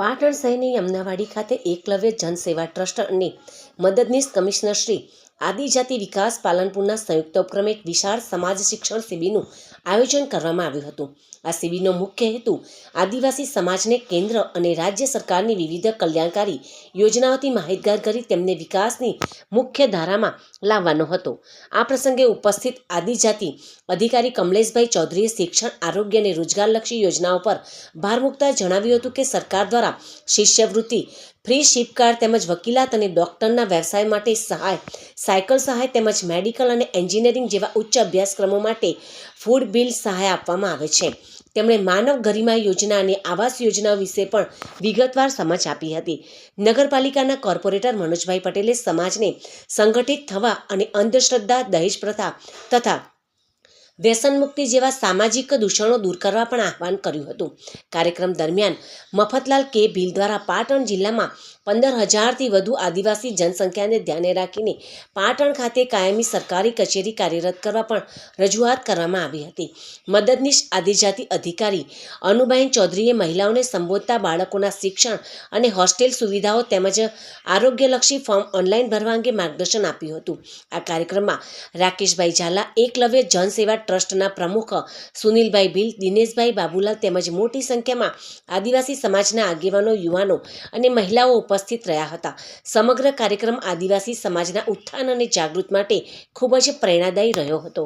પાટણ શહેરની અમનાવાડી ખાતે એકલવ્ય જનસેવા ટ્રસ્ટ અને મદદનીશ કમિશનર શ્રી આદિજાતિ વિકાસ પાલનપુરના સંયુક્ત ઉપક્રમે એક વિશાળ સમાજ શિક્ષણ શિબિરનું આયોજન કરવામાં આવ્યું હતું. આ શિબિરનો મુખ્ય હેતુ આદિવાસી સમાજને કેન્દ્ર અને રાજ્ય સરકારની વિવિધ કલ્યાણકારી યોજનાઓથી માહિતગાર કરી તેમને વિકાસની મુખ્ય ધારામાં લાવવાનો હતો. આ પ્રસંગે ઉપસ્થિત આદિજાતિ અધિકારી કમલેશભાઈ ચૌધરીએ શિક્ષણ, આરોગ્ય અને રોજગારલક્ષી યોજનાઓ પર ભાર મૂકતા જણાવ્યું હતું કે સરકાર દ્વારા શિષ્યવૃત્તિ, ફ્રી શિપકાર્ડ તેમજ વકીલાત અને ડોક્ટરના વ્યવસાય માટે સહાય સાયકલ સહાય તેમજ મેડિકલ અને એન્જિનિયરિંગ જેવા ઉચ્ચ અભ્યાસક્રમો માટે ફૂડ બિલ સહાય આપવામાં આવે છે. તેમણે માનવ ગરિમા યોજના અને આવાસ યોજના વિશે પણ વિગતવાર સમજ આપી હતી. નગરપાલિકાના કોર્પોરેટર મનોજભાઈ પટેલે સમાજને સંગઠિત થવા અને અંધશ્રદ્ધા, દહેજ પ્રથા તથા વ્યસન મુક્તિ જેવા સામાજિક દૂષણો દૂર કરવા પણ આહવાન કર્યું હતું. કાર્યક્રમ દરમિયાન મફતલાલ કે ભીલ દ્વારા પાટણ જિલ્લામાં પંદર હજારથી વધુ આદિવાસી જનસંખ્યાને ધ્યાને રાખીને પાટણ ખાતે કાયમી સરકારી કચેરી કાર્યરત કરવા પણ રજૂઆત કરવામાં આવી હતી. મદદનીશ આદિજાતિ અધિકારી અનુબાઈન ચૌધરીએ મહિલાઓને સંબોધતા બાળકોના શિક્ષણ અને હોસ્ટેલ સુવિધાઓ તેમજ આરોગ્યલક્ષી ફોર્મ ઓનલાઈન ભરવા અંગે માર્ગદર્શન આપ્યું હતું. આ કાર્યક્રમમાં રાકેશભાઈ ઝાલા, એકલવ્ય જનસેવા ટ્રસ્ટના પ્રમુખ સુનિલભાઈ ભીલ, દિનેશભાઈ બાબુલાલ તેમજ મોટી સંખ્યામાં આદિવાસી સમાજના આગેવાનો, યુવાનો અને મહિલાઓ ઉપસ્થિત રહ્યા હતા. સમગ્ર કાર્યક્રમ આદિવાસી સમાજના ઉત્થાન અને જાગૃત માટે ખૂબ જ પ્રેરણાદાયી રહ્યો હતો.